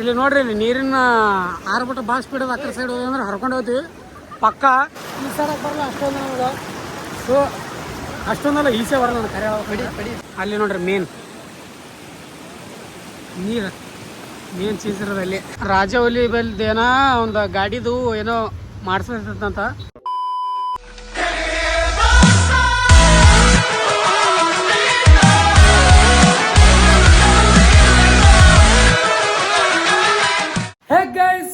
ಇಲ್ಲಿ ನೋಡ್ರಿ ಇಲ್ಲಿ ನೀರಿನ ಆರ್ಬಿಟ್ಟು ಬಾಸ್ ಸ್ಪೀಡ್ ಅದ ಅಕ್ಕರ ಸೈಡ್ ಹೋದ್ರೆ ಹರ್ಕೊಂಡು ಹೋಗ್ತೀವಿ. ಪಕ್ಕ ಈ ಸರ ಬರಲ್ಲ, ಅಷ್ಟೊಂದು ನಮ್ಗೆ ಸೊ ಅಷ್ಟೊಂದಲ್ಲ ಈಸೆ ಬರಲ್ಲ ನಾನು ಕರೆ ಹೇಳ್ಬೇಕು. ಅಲ್ಲಿ ನೋಡ್ರಿ ಮೇನ್ ನೀರು ಮೇನ್ ಚೀಸ್ ಇರೋದಲ್ಲಿ ರಾಜವಲಿ ಬಲ್ದೇನ ಒಂದು ಗಾಡಿದು ಏನೋ ಮಾಡ್ಸಂತ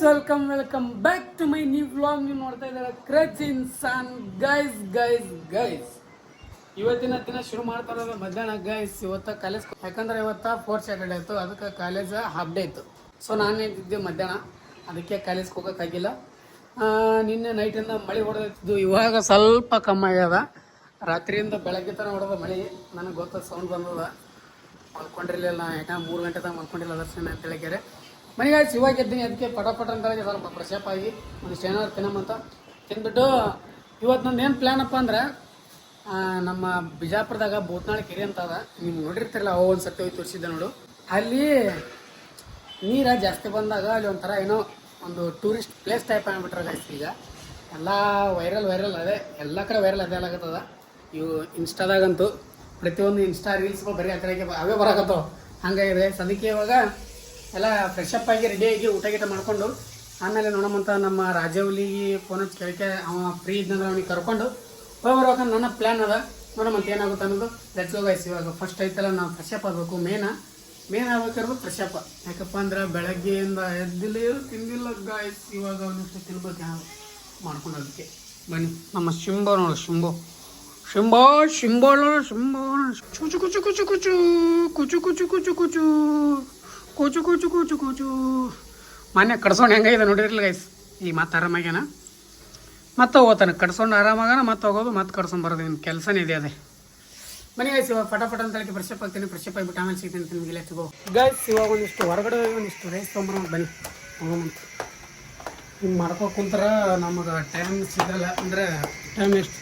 welcome welcome back to my new vlog ನೀವು ನೋಡ್ತಾ ಇದ್ದಾರೆ ಕ್ರಚ್ ಇನ್ಸಾನ್ ಗೈಸ್ ಗೈಸ್ ಗೈಸ್ ಇವತ್ತಿನ ದಿನ ಶುರು ಮಾಡ್ತಾ ಇರೋದು ಮಧ್ಯಾಹ್ನ ಗೈಸ್ ಇವತ್ತ ಕಾಲೇಜ್ ಯಾಕಂದ್ರೆ ಇವತ್ತ ಫೋರ್ತ್ ಸ್ಯಾಟರ್ಡೆ ಇತ್ತು. ಅದಕ್ಕೆ ಕಾಲೇಜ್ ಹಾಫ್ ಡೇ ಇತ್ತು. ಸೊ ನಾನು ಇದ್ದಿದ್ದೆ ಮಧ್ಯಾಹ್ನ. ಅದಕ್ಕೆ ಕಾಲೇಜ್ಗೆ ಹೋಗೋಕ್ಕಾಗಿಲ್ಲ ನಿನ್ನೆ ನೈಟಿಂದ ಮಳೆ ಹೊಡೆದಿದ್ದು ಇವಾಗ ಸ್ವಲ್ಪ ಕಮ್ಮಿ ಆಗ್ಯದ. ರಾತ್ರಿಯಿಂದ ಬೆಳಗ್ಗೆ ತನಕ ಹೊಡೆದ ಮಳೆ. ನನಗೆ ಗೊತ್ತ ಸೌಂಡ್ ಬಂದದ. ಮಲ್ಕೊಂಡಿರ್ಲಿಲ್ಲ ಯಾಕಂದ್ರೆ ಮೂರು ಗಂಟೆ ತನಕ ಮಲ್ಕೊಂಡಿಲ್ಲ ದರ್ಶನ ಅಂತ ಹೇಳಿದ್ದಾರೆ ಮನೆಗೆ ಇವಾಗ ಎದ್ದೀನಿ ಅದಕ್ಕೆ ಪಟ ಪಟ ಅಂತ ಹೇಳಿ ಸ್ವಲ್ಪ ಫ್ರೆಶಪ್ ಆಗಿ ಒಂದಿಷ್ಟು ಏನಾದ್ರು ತಿನ್ನಮಂತ ತಿಂದ್ಬಿಟ್ಟು ಇವತ್ತು ನಂದು ಏನು ಪ್ಲ್ಯಾನಪ್ಪ ಅಂದರೆ ನಮ್ಮ ಬಿಜಾಪುರದಾಗ ಭೂತ್ನಾಳ ಕೆರೆ ಅಂತ ಅದ. ನೀವು ನೋಡಿರ್ತಿರಲ್ಲ, ಅವು ಒಂದು ಸತಿ ಹೋಗಿ ತೋರಿಸಿದ್ದೆ ನೋಡು. ಅಲ್ಲಿ ನೀರ ಜಾಸ್ತಿ ಬಂದಾಗ ಅಲ್ಲಿ ಒಂಥರ ಏನೋ ಒಂದು ಟೂರಿಸ್ಟ್ ಪ್ಲೇಸ್ ಟೈಪ್ ಆಗ್ಬಿಟ್ರೆ ಜಾಸ್ತಿ ಈಗ. ಎಲ್ಲ ವೈರಲ್ ವೈರಲ್ ಅದೇ. ಎಲ್ಲ ಕಡೆ ವೈರಲ್ ಅದೇ ಆಗತ್ತದ. ಇವು ಇನ್ಸ್ಟಾದಾಗಂತೂ ಪ್ರತಿಯೊಂದು ಇನ್ಸ್ಟಾ ರೀಲ್ಸ್ಗಳು ಬರೀ ಆ ಕಡೆಗೆ ಅವೇ ಬರಾಕತ್ತವ. ಹಂಗಾಗಿದೆ. ಸದ್ಯಕ್ಕೆ ಇವಾಗ ಎಲ್ಲ ಫ್ರೆಶ್ ಅಪ್ ಆಗಿ ರೆಡಿ ಆಗಿ ಊಟ ಗೀಟ ಮಾಡ್ಕೊಂಡು, ಆಮೇಲೆ ನೋಡಮಂತ ನಮ್ಮ ರಾಜವಲಿಗೆ ಫೋನ್ ಹಚ್ಚಿ ಅವ ಫ್ರೀ ಇದ್ದಂದ್ರೆ ಅವನಿಗೆ ಕರ್ಕೊಂಡು ಹೋಗಿ ಬರ್ಬೇಕಂತ ನನ್ನ ಪ್ಲ್ಯಾನ್ ಅದ. ನೋಡಮಂತ ಏನಾಗುತ್ತೆ ಅನ್ನೋದು. ಲೆಟ್ಸ್ ಗೋ ಗೈಸ್ ಇವಾಗ ಫಸ್ಟ್ ಐತಲ್ಲ, ನಾವು ಫ್ರೆಶ್ ಅಪ್ ಆಗಬೇಕು ಮೇನ ಮೇನ್ ಆಗ್ಬೇಕಿರೋದು ಫ್ರೆಶ್ ಯಾಕಪ್ಪ ಅಂದ್ರೆ ಬೆಳಗ್ಗೆಯಿಂದ ಎದ್ದಿಲ್ಲ, ತಿಂದಿಲ್ಲ ಗಾಯ್ಸ್ ಇವಾಗ ಅವನಿಷ್ಟು ತಿನ್ಬೇಕು ಯಾವ ಮಾಡ್ಕೊಂಡು ಅದಕ್ಕೆ ಬನ್ನಿ. ನಮ್ಮ ಶಿಂಬ ನೋಡು, ಶಿಂಬೋ. ಶಿಂಬೋ ಶಿಂಬೋ ಶಿಂಬೋ ಕುಚು ಕುಚು ಕುಚು ಕುಚು ಕುಚು ಕುಚು ಕುಚು ಕುಚು. ಕುಚು, ಕೂಚು ಕೂಚು ಕೂಚು. ಮನೆ ಕಡ್ಸೋಣ ಹೆಂಗೈತೆ ನೋಡಿರಲಿಲ್ಲ ಗೈಸ್ ಈ ಮತ್ತೆ ಆರಾಮಾಗ್ಯಾನ? ಮತ್ತೆ ಹೋಗ್ತಾನೆ. ಕಡ್ಸೋಣ ಆರಾಮಾಗನ ಮತ್ತೆ ಹೋಗೋದು, ಮತ್ತೆ ಕಡ್ಸೊಂಡು ಬರೋದು. ನಿಮ್ಮ ಕೆಲಸನೇ ಇದೆ ಅದೇ. ಬನ್ನಿ ಗೈಸ್ ಇವಾಗ ಪಟ ಅಂತ ಹೇಳಿ ಫ್ರೆಶ್ ಅಪ್ ಆಗ್ತೀನಿ, ಫ್ರೆಶ್ ಅಪ್ ಆಗಿಬಿಟ್ಟು ಆಮೇಲೆ ಸಿಗ್ತೀನಿ ನಿಮಗೆ ಲೆಟ್ಸ್ ಗೋ ಗೈಸ್ ಇವಾಗ ಒಂದಿಷ್ಟು ಹೊರಗಡೆ ಒಂದಿಷ್ಟು ರೈಸ್ ತೊಗೊಂಬರೋಣ ಬನ್ನಿ ಹೋಗೋಣಂತ ಹಿಂಗೆ ಮಾಡ್ಕೊ ಕುಂತಾರ ನಮಗೆ ಟೈಮ್ ಸಿಗಲ್ಲ. ಅಂದರೆ ಟೈಮ್ ಎಷ್ಟು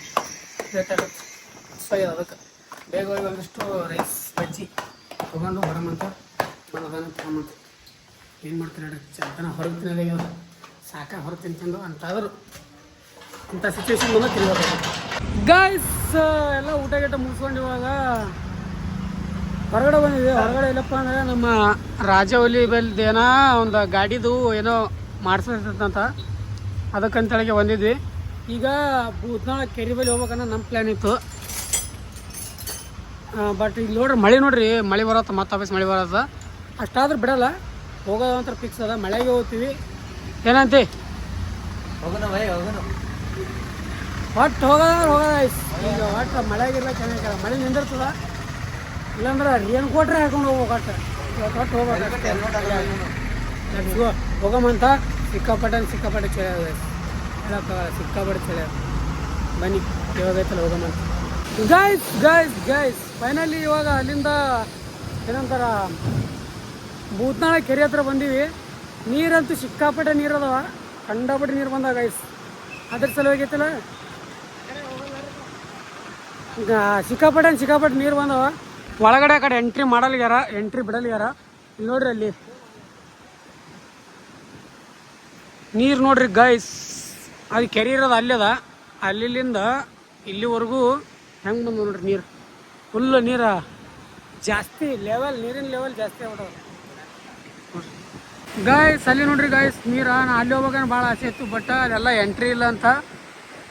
ಲೇಟ್ ಆಗುತ್ತೆ? ಸೊ ಅದಕ್ಕೆ. ಬೇಗ ಒಂದಿಷ್ಟು ರೈಸ್ ಬಜ್ಜಿ. ತೊಗೊಂಬಂತ ಏನು ಮಾಡ್ತೀನಿ ನೋಡ್ರಿ ಚಂದನ ಹೊರಗೆ ತಿನ್ನೋದೇ ಸಾಕ ಹೊರಗೆ ತಿಂತಂದು ಅಂತಾದ್ರು. ಇಂಥ ಸಿಚುವೇಶನ್ ಬಂದು ಗಾಯ್ಸ್ ಎಲ್ಲ ಊಟ ಗೀಟ ಮುಗಿಸ್ಕೊಂಡು ಇವಾಗ ಹೊರಗಡೆ ಬಂದಿದೆ ಹೊರಗಡೆ ಇಲ್ಲಪ್ಪ ಅಂದರೆ ನಮ್ಮ ರಾಜವಲಿ ಬಲ್ದೇನ ಒಂದು ಗಾಡಿದು ಏನೋ ಮಾಡಿಸ್ತಂತ ಅದಕ್ಕಂತೇಳಿಗೆ ಬಂದಿದ್ವಿ. ಈಗ ಭೂತ್ನಾಳ ಕೆರೆ ಬಳಿ ಹೋಗ್ಬೇಕನ್ನೋ ನಮ್ಮ ಪ್ಲ್ಯಾನ್ ಇತ್ತು. ಬಟ್ ಈಗ ನೋಡ್ರಿ, ಮಳೆ ನೋಡ್ರಿ, ಮಳೆ ಬರತ್ತೆ ಮತ್ತೆ ಆಫೀಸ್ ಮಳೆ ಬರತ್ತ. ಅಷ್ಟಾದ್ರೂ ಬಿಡಲ್ಲ. ಹೋಗೋದು ಅಂತ ಫಿಕ್ಸ್ ಅದ. ಮಳೆಗೆ ಹೋಗ್ತೀವಿ. ಏನಂತಿ? ಹೋಗೋಣ ಭಯ ಹೋಗೋಣ. ಒಟ್ಟು ಹೋಗೋದ ಹೋಗೋದ ಈಗ ಒಟ್ಟು ಮಳೆಗಿಲ್ಲ ಚೆನ್ನಾಗಿಲ್ಲ ಮಳೆ ನಿಂದಿರ್ತದ. ಇಲ್ಲಾಂದ್ರೆ ಏನು ಕೊಟ್ರೆ ಹಾಕೊಂಡು ಹೋಗ್ಬೇಕು ಒಟ್ಟು. ಒಟ್ಟು ಹೋಗ್ಬೇಕು. ಹೋಗಮಂತ ಸಿಕ್ಕಾಪಟ್ಟೆ ಸಿಕ್ಕಾಪಟ್ಟೆ ಚಳಿ ಅದ ಹೇಳಕ್ಕಾಗಲ್ಲ. ಸಿಕ್ಕಾಪಟ್ಟೆ ಚಳಿ ಅದ. ಬನ್ನಿ ಇವಾಗೈತಲ್ಲ ಹೋಗಮಂತ ಗೈಸ್ ಗೈಸ್ ಗೈಸ್ ಫೈನಲಿ ಇವಾಗ ಅಲ್ಲಿಂದ ಏನಂತಾರ? ಭೂತ್ನಾಳ ಕೆರೆ ಹತ್ರ ಬಂದೀವಿ. ನೀರಂತೂ ಸಿಕ್ಕಾಪಟ್ಟೆ ನೀರು ಅದಾವ ಕಂಡಪಟ್ಟೆ ನೀರು ಬಂದಾಗ ಗೈಸ್ ಅದ್ರ ಸಲುವಾಗಿ ಐತಲ್ಲ? ಈಗ ಸಿಕ್ಕಾಪಟ್ಟೆ ಸಿಕ್ಕಾಪಟ್ಟೆ ನೀರು ಬಂದವ. ಒಳಗಡೆ ಕಡೆ ಎಂಟ್ರಿ ಮಾಡಲ್ಗ್ಯಾರ ಎಂಟ್ರಿ ಬಿಡಲ್ಗ್ಯಾರ ಇಲ್ಲಿ ನೋಡ್ರಿ ಅಲ್ಲಿ. ನೀರು ನೋಡ್ರಿ ಗೈಸ್ ಅದು ಕೆರೆ ಇರೋದು ಅಲ್ಲದ ಅಲ್ಲಿಂದ ಇಲ್ಲಿವರೆಗೂ ಹೆಂಗೆ ಬಂದು ನೋಡ್ರಿ ನೀರು? ಫುಲ್ಲು ನೀರ. ಜಾಸ್ತಿ ಲೆವೆಲ್ ನೀರಿನ ಲೆವೆಲ್ ಜಾಸ್ತಿ ಆಗ್ಬಿಟ್ಟವ. ಗಾಯ್ಸ್ ಅಲ್ಲಿ ನೋಡ್ರಿ ಗಾಯ್ಸ್ ನೀರ ನಾ ಅಲ್ಲಿ ಹೋಗ್ಬೇಕಂದ್ರೆ ಭಾಳ ಆಸೆ ಇತ್ತು ಬಟ್ ಅದೆಲ್ಲ ಎಂಟ್ರಿ ಇಲ್ಲ ಅಂತ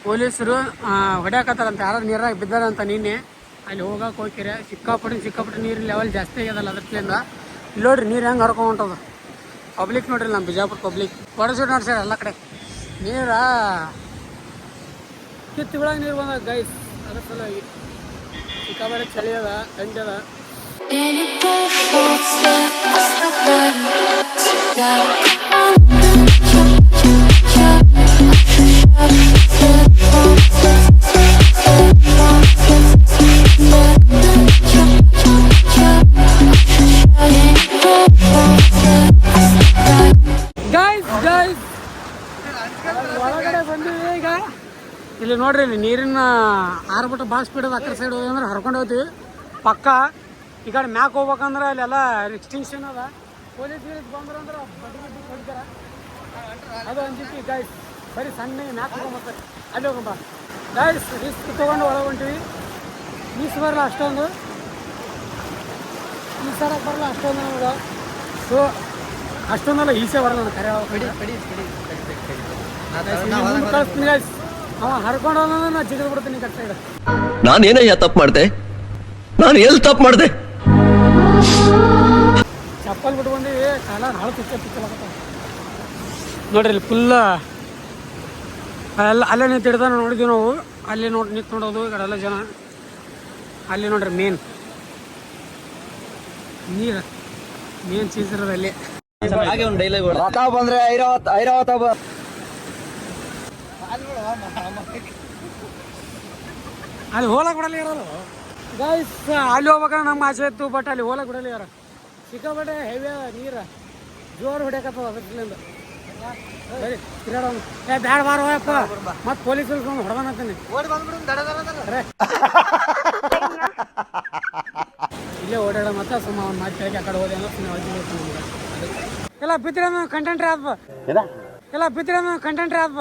ಪೊಲೀಸರು ಹೊಡ್ಯಾಕತ್ತಾರಂತ ಯಾರು ನೀರಾಗ ಬಿದ್ದಾರಂತ ನಿನ್ನೆ. ಅಲ್ಲಿ ಹೋಗಕ್ಕೆ ಹೋಗ್ಕಿರ ಸಿಕ್ಕಾಪಟ್ಟೆ ಸಿಕ್ಕಾಪಟ್ಟೆ ನೀರು ಲೆವೆಲ್ ಜಾಸ್ತಿ ಆಗ್ಯದಲ್ಲ ಅದ್ರಲಿಂದ ಇಲ್ಲಿ ನೋಡ್ರಿ ನೀರು ಹೆಂಗೆ ಹರ್ಕೊಂಡು ಹೊಂಟದ ಪಬ್ಲಿಕ್ ನೋಡ್ರಿ ನಮ್ಮ ಬಿಜಾಪುರ ಪಬ್ಲಿಕ್ ಕೊಡಸೂರು ನೋಡ್ರಿ ಎಲ್ಲ ಕಡೆ. ನೀರ? ಕಿತ್ತುಗಳಾಗ ನೀರು ಬಂದಾಗ ಗೈಸ್ ಅದ್ರ ಸಲುವಾಗಿ. ಸಿಕ್ಕಾಪಟ್ಟೆ ಚಳಿ ಅದ. ಇಲ್ಲಿ ನೋಡ್ರಿ ನೀರಿನ ಆರ್ಬಿಟ್ಟು ಭಾಳ ಸ್ಪೀಡ್ ಅದ ಸೈಡ್ ಹೋದ್ರೆ ಹರ್ಕೊಂಡು ಹೋಗ್ತೀವಿ ಪಕ್ಕ ಈ ಕಡೆ ಮ್ಯಾಕ್ ಹೋಗ್ಬೇಕಂದ್ರೆ ಅಲ್ಲೆಲ್ಲ ಎಕ್ಸ್ಟೆನ್ಷನ್ ಅದ ಪೊಲೀಸ್ ಗೀಲೀಸ್ ಬಂದ್ರಂದ್ರೆ ಹೊಡಿತಾರ ಅದು ಅಂಜಿತಿ ಗೈಸ್ ಬರೀ ಸಣ್ಣ ಮ್ಯಾಕ್ ಹೋಗ್ಬೇಕು ಅಲ್ಲಿ ಹೋಗಮ್ಮ ಗೈಸ್ ರಿಸ್ಕ್ ತೊಗೊಂಡು ಒಳಗೆ ಹೊಂಟಿವಿ ಈಸ್ ಬರಲ್ಲ ಅಷ್ಟೊಂದು ಈ ಸರಕ್ಕೆ ಬರಲ್ಲ ಅಷ್ಟೊಂದು ನಮ್ಗೆ ಸೊ ಅಷ್ಟೊಂದೆಲ್ಲ ಈಸೆ ಬರಲ್ಲ ಕರೆ ಕಳಿಸ್ತೀನಿ ಗೈಸ್ ಅವ ಹರ್ಕೊಂಡು ನಾನು ಜಿಗಿದ್ಬಿಡ್ತೀನಿ ನಾನು ನಾನೇನಯ್ಯ ತಪ್ಪು ಮಾಡಿದೆ ನಾನು ಎಲ್ಲಿ ತಪ್ಪು ಮಾಡಿದೆ ಚಪ್ಪಲ್ ಬಂದೀವಿ ಕಾಲ ಹಾಳು ಪಿಚ್ಚ ಪಿಚ್ಚಲಾಗತ್ತ ನೋಡ್ರಿ ಇಲ್ಲಿ ಫುಲ್ಲ ಎಲ್ಲ ಅಲ್ಲೇ ನಿಂತು ಹಿಡ್ದ ನೋಡಿದ್ವಿ ನಾವು. ಅಲ್ಲಿ ನೋಡಿ ನಿಂತು ನೋಡೋದು ಈ ಕಡೆ ಎಲ್ಲ ಜನ. ಅಲ್ಲಿ ನೋಡ್ರಿ ಮೇನ್ ನೀರು ಮೇನ್ ಚೀಸ್ ಇರೋದು ಅಲ್ಲಿ. ಹಾಗೆ ಒಂದು ಡೈಲಾಗ್ ರಥ ಬಂದ್ರೆ ಐರಾವತ್ ಐರಾವತ ಬ ಅಲ್ಲಿ ಹೋಲಕ್ ಬಿಡಲ್ಲ ಇರೋದು ಗೈಸ್ ಅಲ್ಲಿ ಹೋಗ್ಬೇಕಂದ್ರೆ ನಮ್ಮ ಆಸೆ ಇತ್ತು ಬಟ್ ಅಲ್ಲಿ ಹೋಲಕ್ ಬಿಡಲ್ಲ ಯಾರ. ಸಿಕ್ಕಾಪಟ್ಟೆ ಹೆವಿ ನೀರು. ಜೋರು ಹೊಡ್ಯಾಕತ್ತದ ಅದಕ್ಕಿಂದ ಸರಿ ತಿರ್ಗಾಡೋಣ ಏ ಬ್ಯಾಡ ಬಾರ ಹೋಯಪ್ಪ ಮತ್ತೆ ಪೊಲೀಸ್ ದಡ ಇಲ್ಲೇ ಓಡಾಡ ಮತ್ತೆ ಸುಮ್ಮ ಅವ್ನು ಮಾತು ಕೇಳಕ್ಕೆ ಆ ಕಡೆ ಹೋದೆ ಅನ್ನೋ ಸುಮ್ಮನೆ ನಮ್ಗೆ ಎಲ್ಲ ಬಿತ್ತಿರ ಕಂಟೆಂಟ್ರಿ ಆದ್ಪ ಎಲ್ಲ ಬಿತ್ತಿರ ಕಂಟೆಂಟ್ರಿ ಆದ್ಪ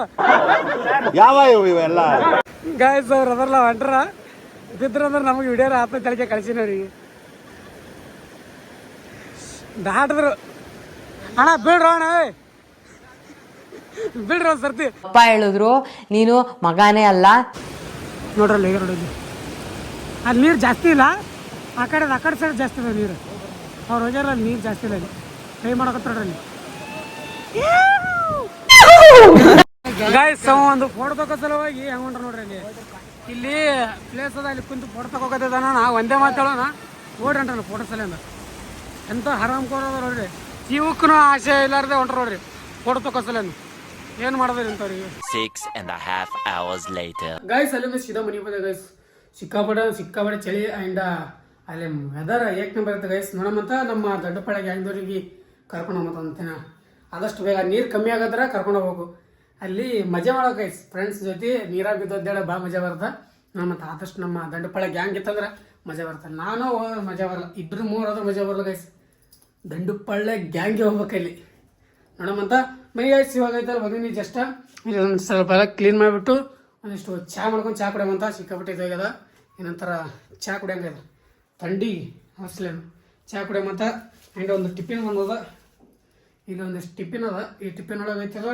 ಯಾವ ಇವು ಇವೆಲ್ಲ? ಗಾಯಸ್ ಅವ್ರು ಅದರಲ್ಲ ಹೊಂಟ್ರ. ಬಿದ್ರ ಅಂದ್ರೆ ನಮಗೆ ವಿಡಿಯೋ ಆತ ತಲೆಗೆ ಕಳ್ಸಿನವ್ರಿಗೆ ದಾಟಿದ್ರು. ಅಣ್ಣ ಬೀಳ್ರ ಅಣ್ಣ ಒಂದ್ ಸರ್ತಿ. ಅಪ್ಪ ಹೇಳಿದ್ರು ನೀನು ಮಗಾನೇ ಅಲ್ಲ. ನೋಡ್ರಲ್ಲ ಈಗ ನೋಡಿದ್ವಿ. ಅಲ್ಲಿ ನೀರು ಜಾಸ್ತಿ ಇಲ್ಲ. ಆ ಕಡೆ ಆ ಕಡೆ ಸೈಡ್ ಜಾಸ್ತಿ ಇದೆ ನೀರು. ಅವ್ರು ಹೋಗ್ಯಾರ ಅಲ್ಲಿ ನೀರು ಜಾಸ್ತಿ ಇಲ್ಲ ಅಲ್ಲಿ. ಟ್ರೈ ಮಾಡಕತ್ತಾರ ಅಲ್ಲಿ. ಗಾಯ್ಸ್ ಒಂದು ಫೋಟೋ ತಗೋ ಸಲುವಾಗಿ ಹೆಂಗ್ ಹೊಂಟ್ರ ನೋಡ್ರಿ ಅಲ್ಲಿ. ಇಲ್ಲಿ ಪ್ಲೇಸ್ ಅದ ಅಲ್ಲಿ ಕುಂತು ಫೋಟೋ ತಗೋಕತ್ತದ ನಾ ಒಂದೇ ಮಾತಾಡೋಣ ನೋಡ್ರಿ ಫೋಟೋ ಸಲಿಂದ ಎಂತ ಹರಾಮ್ ಕೋರದ ನೋಡ್ರಿ. ಜೀವಕ್ಕೂ ಆಸೆ ಇಲ್ಲಾರ್ದೆ ಹೊಂಟ್ರ ನೋಡ್ರಿ. ಫೋಟೋ ತಗೋ ಸಲಿಂದ ಏನು ಮಾಡೋದ್ರಿ ಇಂಥವ್ರಿಗೆ six a half hours later. Guys ಅಲ್ಲಿಂದ ಸೀದಾ ಮನೆ ಬಂದೆ ಗೈಸ್ ಸಿಕ್ಕಾಪಟ್ಟೆ ಸಿಕ್ಕಾಪಟ್ಟೆ ಚಳಿ ಆ್ಯಂಡ್ ಅಲ್ಲಿ ವೆದರ್ ಏಕ್ ನಂಬರ್ ಇರುತ್ತೆ ಗೈಸ್ ನೋಡಮಂತ ನಮ್ಮ ದೊಡ್ಡಪಾಳೆ ಗ್ಯಾಂಗ್ದವ್ರಿಗೆ ಕರ್ಕೊಂಡು ಹೋಗ್ಮತ್ತ ಅಂತಿನ ಆದಷ್ಟು ಬೇಗ ನೀರು ಕಮ್ಮಿ ಆಗದ್ರೆ ಕರ್ಕೊಂಡು ಹೋಗ್ಬೇಕು. ಅಲ್ಲಿ ಮಜಾ ಮಾಡೋ ಗೈಸ್ ಫ್ರೆಂಡ್ಸ್ ಜೊತೆ ನೀರಾಗ ಬಿದ್ದೋದೇಳ ಭಾಳ ಮಜಾ ಬರ್ತ ಮತ್ತು ಆದಷ್ಟು ನಮ್ಮ ದಂಡಪಾಳ ಗ್ಯಾಂಗ್ ಇತ್ತಂದ್ರೆ ಮಜಾ ಬರುತ್ತೆ. ನಾನು ಮಜಾ ಬರಲ್ಲ. ಇಬ್ಬರು ಮೂರು ಆದ್ರೆ ಮಜಾ ಬರಲ್ಲ ಗೈಸ್ ದಂಡುಪಳ್ಳೆ ಗ್ಯಾಂಗ್ಗೆ ಹೋಗ್ಬೇಕು ಇಲ್ಲಿ ನೋಡಮ್ಮಂತ ಮೈ ಗೈಸ್ ಇವಾಗ ಐತಲ್ಲ, ಬಂದಿನಿ ಜಸ್ಟ್ ಇದೊಂದು ಸ್ವಲ್ಪ ಎಲ್ಲ ಕ್ಲೀನ್ ಮಾಡಿಬಿಟ್ಟು ಒಂದಿಷ್ಟು ಚಹಾ ಮಾಡ್ಕೊಂಡು ಚಾ ಕುಡಿಯಮ್ಮಂತ ಸಿಕ್ಕಾಪಟ್ಟೆ ಇದಾಗ್ಯದ ಏನಂತಾರ? ಚಹಾ ಕುಡಿಯಂಗದ ಥಂಡಿ ಹಸ್ಲೇನು ಚಹಾ ಕುಡಿಯಮ್ಮಂತ ಆ್ಯಂಡ್ ಒಂದು ಟಿಫಿನ್ ಬಂದದ. ಇಲ್ಲಿ ಒಂದಿಷ್ಟು ಟಿಫಿನ್ ಅದ. ಈ ಟಿಫಿನ್ ಒಳಗೆ ಐತಲ್ಲ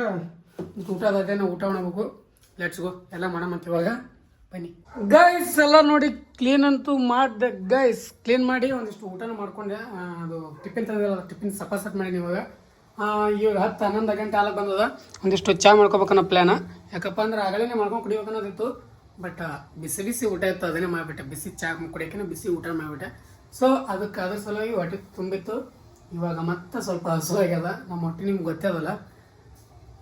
ಊಟ ಅದೇನ ಊಟ ಮಾಡಬೇಕು. ಲೆಟ್ಸ್ ಗೋ ಎಲ್ಲ ಮಾಡಮಂತ ಇವಾಗ. ಬನ್ನಿ. ಗೈಸ್ ಎಲ್ಲ ನೋಡಿ ಕ್ಲೀನ್ ಅಂತೂ ಮಾಡಿದೆ. ಗೈಸ್ ಕ್ಲೀನ್ ಮಾಡಿ ಒಂದಿಷ್ಟು ಊಟನ ಮಾಡ್ಕೊಂಡೆ. ಅದು ಟಿಫಿನ್ ತಂದಿಲ್ಲ ಟಿಫಿನ್ ಸಪಾಸಟ್ ಮಾಡೀನಿ ಇವಾಗ. ಇವಾಗ ಹತ್ತು ಹನ್ನೊಂದು ಗಂಟೆ ಆಲಕ್ಕೆ ಬಂದದ. ಒಂದಿಷ್ಟು ಚಹಾ ಮಾಡ್ಕೋಬೇಕನ್ನೋ ಪ್ಲ್ಯಾನ ಯಾಕಪ್ಪ ಅಂದ್ರೆ ಆಗಲೇ ಮಾಡ್ಕೊಂಡು ಕುಡಿಬೇಕು ಅನ್ನೋದಿತ್ತು. ಬಟ್ ಬಿಸಿ ಬಿಸಿ ಊಟ ಇತ್ತು, ಅದನ್ನೇ ಮಾಡಿಬಿಟ್ಟೆ. ಬಿಸಿ ಚಹಾ ಕುಡಿಯೋಕೆ ಬಿಸಿ ಊಟ ಮಾಡಿಬಿಟ್ಟೆ. ಸೊ ಅದಕ್ಕೆ ಅದ್ರ ಸಲುವಾಗಿ ಹೊಟ್ಟೆ ತುಂಬಿತ್ತು. ಇವಾಗ ಮತ್ತೆ ಸ್ವಲ್ಪ ಹಸುವಾಗ್ಯದ. ನಮ್ಮ ಹೊಟ್ಟೆ ನಿಮ್ಗೆ ಗೊತ್ತದಲ್ಲ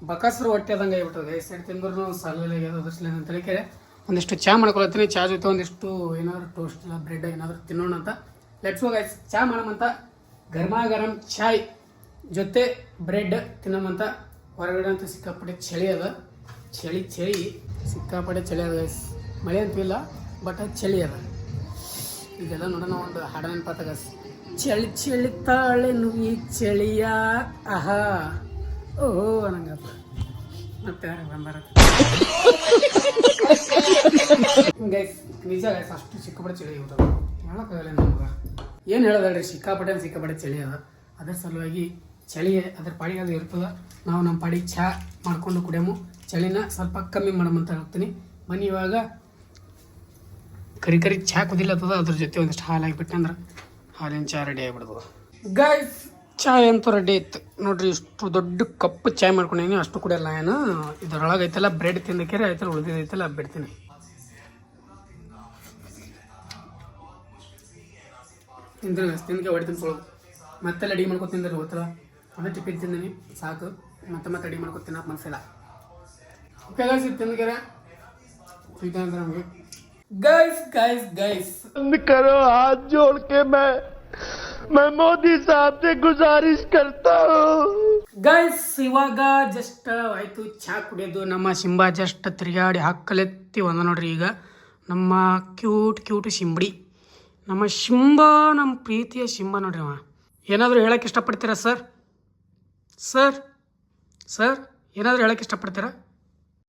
ಬಕಾಸ್ರು ಹೊಟ್ಟೆ ಆದಂಗೆ ಆಗ್ಬಿಟ್ಟದೆ. ಈ ಸೈಡ್ ತಿಂದ್ರು ಸಾಲ ಆಗ್ಯದ ಅದ್ರ ಸಲ ಅಂತ ಹೇಳಿಕೆ ಒಂದಿಷ್ಟು ಚಾ ಮಾಡ್ಕೊಳತ್ತೀನಿ. ಚಾ ಜೊತೆ ಒಂದಿಷ್ಟು ಏನಾದ್ರು ಟೋಸ್ಟ್ ಇಲ್ಲ ಬ್ರೆಡ್ ಏನಾದರೂ ತಿನ್ನೋಣ ಅಂತ. ಲೆಟ್ಸ್ ಗೋ ಚಾ ಮಾಡಮಂತ. ಗರ್ಮಾ ಗರಂ ಚಾಯ್ ಜೊತೆ ಬ್ರೆಡ್ ತಿನ್ನಮಂತ. ಹೊರಗಡೆ ಅಂತ ಸಿಕ್ಕಾಪಟ್ಟೆ ಚಳಿ ಅದ. ಚಳಿ ಚಳಿ. ಸಿಕ್ಕಾಪಟ್ಟೆ ಚಳಿ ಅದ ಮಳೆ ಅಂತೂ ಇಲ್ಲ ಬಟ್ ಚಳಿ ಅದ. ಇದೆಲ್ಲ ನೋಡೋಣ, ಒಂದು ಹಾಡ ನೆನಪಾತ ಗಸ್ ಚಳಿ ಚಳಿ ತಾಳೆ ಈ ಚಳಿಯ. ಆಹಾ. ಓಹೋ ನಂಗಪ್ಪ ಮತ್ತೆ ಬಂದಾರ ಗೈಸ್ ಅಷ್ಟು ಸಿಕ್ಕಾಪಟ್ಟೆ ಚಳಿ ಇರ್ತದ ಹೇಳಕ್ಕಾಗಲ್ಲ ನಮ್ಗೆ. ಏನು ಹೇಳೋದಲ್ರಿ, ಸಿಕ್ಕಾಪಟ್ಟೆ ಸಿಕ್ಕಾಪಟ್ಟೆ ಚಳಿ ಅದ? ಅದ್ರ ಸಲುವಾಗಿ ಚಳಿ ಅದ್ರ ಪಾಡಿಗೆ ಅದು ಇರ್ತದ. ನಾವು ನಮ್ಮ ಪಾಡಿಗೆ ಚಹಾ ಮಾಡ್ಕೊಂಡು ಕುಡಿಯಮು. ಚಳಿನ ಸ್ವಲ್ಪ ಕಮ್ಮಿ ಮಾಡಮಂತ ಹೇಳ್ತೀನಿ. ಮನೆ ಇವಾಗ. ಕರಿ ಕರಿ ಚಹಾ ಕುದಿಲತ್ತದ, ಅದ್ರ ಜೊತೆ ಒಂದಿಷ್ಟು ಹಾಲು ಹಾಕಿಬಿಟ್ಟೆ ಅಂದ್ರೆ ಹಾಲಿನ ಚಹಾ ರೆಡಿ ಆಗಿಬಿಡ್ತದ. ಗೈಸ್ ಚಾಯ್ ಅಂತೂ ರೆಡಿ ಇತ್ತು. ನೋಡ್ರಿ ಇಷ್ಟು ದೊಡ್ಡ ಕಪ್ ಚಾಯ್ ಮಾಡ್ಕೊಂಡೇನಿ, ಅಷ್ಟು ಕುಡಿಯಲ್ಲ ಏನು. ಇದರೊಳಗೆ ಐತಲ್ಲ, ಬ್ರೆಡ್ ತಿಂದಕ್ಕೆ ಆಯ್ತಲ್ಲ ಉಳಿದಿದ್ದೈತಲ್ಲ ಬಿಡ್ತೀನಿ. ತಿಂದ್ರೆ ತಿನ್ಕೇ ಹೊಡಿ ತಿನ್ಕೊಳ್ಳೋದು ಮತ್ತೆಲ್ಲ ಅಡಿಗೆ ಮಾಡ್ಕೊ ತಿಂದ್ರೆ ಗೊತ್ತಲ್ಲ? ಅಂದ್ರೆ ಟಿಫಿನ್ ತಿಂದೀನಿ, ಸಾಕು. ಮತ್ತೆ ಮತ್ತೆ ಅಡಿಗೆ ಮಾಡ್ಕೊ ತಿನ್ನಕ್ಕೆ ಮನಸ್ಸಿಲ್ಲ ಓಕೆ ಗೈಸ್ ನಮಗೆ. ಗೈಸ್ ಗೈಸ್ ಗೈಸ್ ಕರೋ ಮೇ. मैं ಮೋದಿ ಸಾಹೇಬ್ ಗುಜಾರಿಸ್ ಕರ್ತಾ ಗೈಸ್ ಇವಾಗ ಜಸ್ಟ್ ಆಯಿತು ಚಾ ಕುಡಿಯೋದು. ನಮ್ಮ ಸಿಂಬಾ ಜಸ್ಟ್ ತಿರುಗಾಡಿ ಹಾಕಲೆತ್ತಿ ಒಂದ ನೋಡ್ರಿ ಈಗ. ನಮ್ಮ ಕ್ಯೂಟ್ ಕ್ಯೂಟ್ ಸಿಂಬಡಿ. ನಮ್ಮ ಶಿಂಬ ನಮ್ಮ ಪ್ರೀತಿಯ ಶಿಂಬ ನೋಡ್ರಿ ಅವ. ಏನಾದರೂ ಹೇಳಕ್ಕೆ ಇಷ್ಟಪಡ್ತೀರಾ ಸರ್? ಸರ್? ಸರ್ ಏನಾದರೂ ಹೇಳಕ್ಕೆ ಇಷ್ಟಪಡ್ತೀರಾ?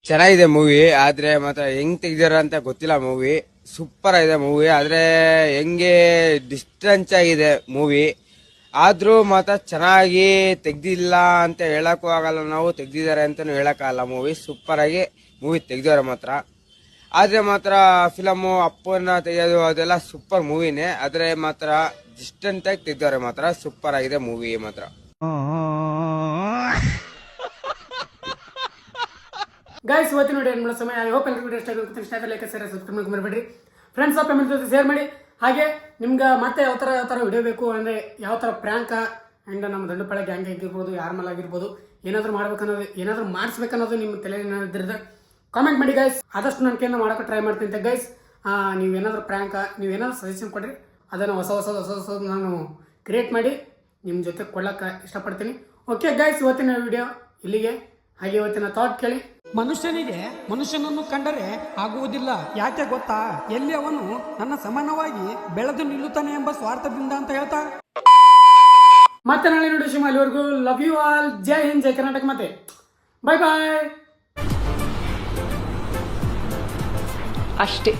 ಚೆನ್ನಾಗಿದೆ ಮೂವಿ ಆದರೆ ಮಾತ್ರ ಹೆಂಗೆ ತೆಗ್ದಿರ ಅಂತ ಗೊತ್ತಿಲ್ಲ ಮೂವಿ ಸೂಪರ್ ಆಗಿದೆ ಮೂವಿ ಆದರೆ ಹೆಂಗೆ ಡಿಸ್ಟೆನ್ಸ್ ಆಗಿದೆ ಮೂವಿ ಆದರೂ ಮಾತ್ರ ಚೆನ್ನಾಗಿ ತೆಗ್ದಿಲ್ಲ ಅಂತ ಹೇಳೋಕ್ಕೂ ಆಗಲ್ಲ ನಾವು. ತೆಗ್ದಿದ್ದಾರೆ ಅಂತಲೂ ಹೇಳೋಕ್ಕಾಗಲ್ಲ ಮೂವಿ ಸೂಪರಾಗಿ ಮೂವಿ ತೆಗ್ದಿದ್ದಾರೆ ಮಾತ್ರ. ಆದರೆ ಮಾತ್ರ ಫಿಲಮು ಅಪ್ಪನ್ನ ತೆಗೆಯೋದು ಅದೆಲ್ಲ ಸೂಪರ್ ಮೂವಿನೇ ಆದರೆ ಮಾತ್ರ ಡಿಸ್ಟೆಂಟಾಗಿ ಆಗಿ ತೆಗ್ದಿದ್ದಾರೆ ಮಾತ್ರ. ಸೂಪರ್ ಆಗಿದೆ ಮೂವಿ ಮಾತ್ರ. ಗಾಯ್ಸ್ ಇವತ್ತು ನೋಡಿ ಏನು ಸಮಯ ಐ ಹೋಪ್ ಎಲ್ಲರಿಗೂ ಇಷ್ಟ ಆಗುತ್ತೆ ಇಷ್ಟ ಆಗಲಿ ಲೈಕ್ ಸರ್ ಸಬ್ಸ್ಕ್ರೈಬ್ ಮಾಡಿಬಿಡ್ರಿ ಫ್ರೆಂಡ್ಸ್ ಆಫ್ ಫ್ಯಾಮಿಲಿ ಜೊತೆ ಶೇರ್ ಮಾಡಿ. ಹಾಗೆ ನಿಮ್ಗೆ ಮತ್ತೆ ಯಾವ ಥರ ಯಾವ ಥರ ವಿಡಿಯೋ ಬೇಕು ಅಂದರೆ ಯಾವ ಥರ ಪ್ರ್ಯಾಂಕ ಆ್ಯಂಡ್ ನಮ್ಮ ದಂಡುಪಾಳೆ ಗ್ಯಾಂಗ್ ಆಗಿರ್ಬೋದು, ಯಾರ ಮೇಲೆ ಆಗಿರ್ಬೋದು, ಏನಾದರೂ ಮಾಡ್ಬೇಕನ್ನೋದು ಏನಾದರೂ ಮಾಡಿಸ್ಬೇಕನ್ನೋದು ನಿಮ್ಮ ತಲೆ ಏನಾದ್ರಿದ್ರೆ ಕಾಮೆಂಟ್ ಮಾಡಿ ಗೈಸ್ ಆದಷ್ಟು ನಾನು ಕೈಯಿಂದ ಮಾಡೋಕೆ ಟ್ರೈ ಮಾಡ್ತೀನಿ ಗೈಸ್ ನೀವೇನಾದರೂ ಪ್ರ್ಯಾಂಕ ನೀವೇನಾದರೂ ಸಜೆಷನ್ ಕೊಡಿರಿ, ಅದನ್ನು ಹೊಸ ಹೊಸ ಹೊಸ ಹೊಸ ನಾನು ಕ್ರಿಯೇಟ್ ಮಾಡಿ ನಿಮ್ಮ ಜೊತೆ ಕೊಡೋಕೆ ಇಷ್ಟಪಡ್ತೀನಿ. ಓಕೆ ಗೈಸ್ ಇವತ್ತಿನ ವಿಡಿಯೋ ಇಲ್ಲಿಗೆ. ಹಾಗೆ ಇವತ್ತಿನ ಥಾಟ್ ಕೇಳಿ. ಮನುಷ್ಯನಿಗೆ ಮನುಷ್ಯನನ್ನು ಕಂಡರೆ ಆಗುವುದಿಲ್ಲ. ಯಾಕೆ ಗೊತ್ತಾ? ಎಲ್ಲಿ ಅವನು ನನ್ನ ಸಮಾನವಾಗಿ ಬೆಳೆದು ನಿಲ್ಲುತ್ತಾನೆ ಎಂಬ ಸ್ವಾರ್ಥದಿಂದ ಅಂತ ಹೇಳ್ತಾರೆ ಮತ್ತೆ ನಾಳೆ ನೋಡಿ ಶಿಮ ಅಲ್ಲಿವರೆಗೂ ಲವ್ ಯು ಆಲ್ ಜೈ ಹಿಂದ್, ಜೈ ಕರ್ನಾಟಕ ಮತ್ತೆ. ಬಾಯ್ ಬಾಯ್ ಅಷ್ಟೇ.